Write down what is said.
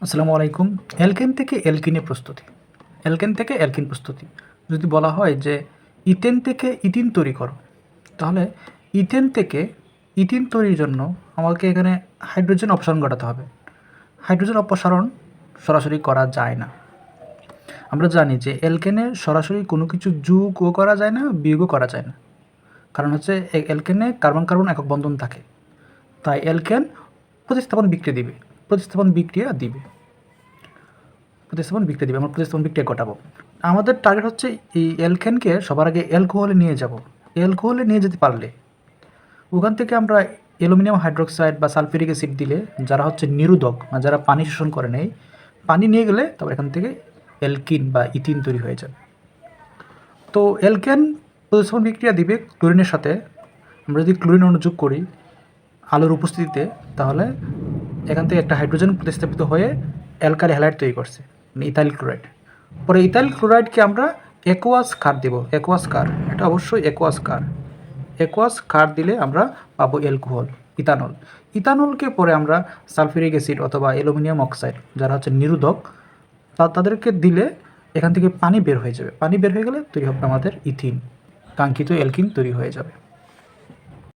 আসসালামু আলাইকুম। অ্যালকেন থেকে অ্যালকিনে প্রস্তুতি। অ্যালকেন থেকে অ্যালকিন প্রস্তুতি। যদি বলা হয় যে ইথেন থেকে ইথিন তৈরি করো, তাহলে ইথেন থেকে ইথিন তৈরির জন্য আমাকে এখানে হাইড্রোজেন অপসারণ ঘটাতে হবে। হাইড্রোজেন অপসারণ সরাসরি করা যায় না। আমরা জানি যে অ্যালকেনে সরাসরি কোনো কিছু যুগও করা যায় না, বিয়োগও করা যায় না। কারণ হচ্ছে এ- অ্যালকেনে কার্বন কার্বন একক বন্ধন থাকে। তাই অ্যালকেন প্রতিস্থাপন বিক্রিয়া দিবে। প্রতিস্থাপন বিক্রিয়া দিবে। প্রতিস্থাপন বিক্রিয়া দিবে, আমরা প্রতিস্থাপন বিক্রিয়া ঘটাবো। আমাদের টার্গেট হচ্ছে এই অ্যালকেনকে সবার আগে অ্যালকোহলে নিয়ে যাব। অ্যালকোহলে নিয়ে যেতে পারলে ওখান থেকে আমরা অ্যালুমিনিয়াম হাইড্রোক্সাইড বা সালফিউরিক অ্যাসিড দিলে, যারা হচ্ছে নিরোধক যারা পানি শোষণ করে নেই পানি নিয়ে গেলে তারপর এখান থেকে অ্যালকিন বা ইথিন তৈরি হয়ে যাবে তো অ্যালকেন প্রতিস্থাপন বিক্রিয়া দিবে ক্লোরিনের সাথে। আমরা যদি ক্লোরিন অনুযোগ করি, আলোর উপস্থিতিতে, তাহলে এখান থেকে একটা হাইড্রোজেন প্রতিস্থাপিত হয়ে অ্যালকালি হ্যালাইড তৈরি করছে মানে ইথাইল ক্লোরাইড। পরে ইথাইল ক্লোরাইডকে আমরা একোয়াস কার দেব একোয়াস কার এটা অবশ্যই একোয়াস কার একোয়াস কার দিলে আমরা পাবো অ্যালকোহল, ইথানল। ইথানলকে পরে আমরা সালফিউরিক অ্যাসিড অথবা অ্যালুমিনিয়াম অক্সাইড, যারা হচ্ছে নিরোধক, তা- তাদেরকে দিলে এখান থেকে পানি বের হয়ে যাবে। পানি বের হয়ে গেলে তৈরি হবে আমাদের ইথিন, কাঙ্ক্ষিত অ্যালকিন তৈরি হয়ে যাবে।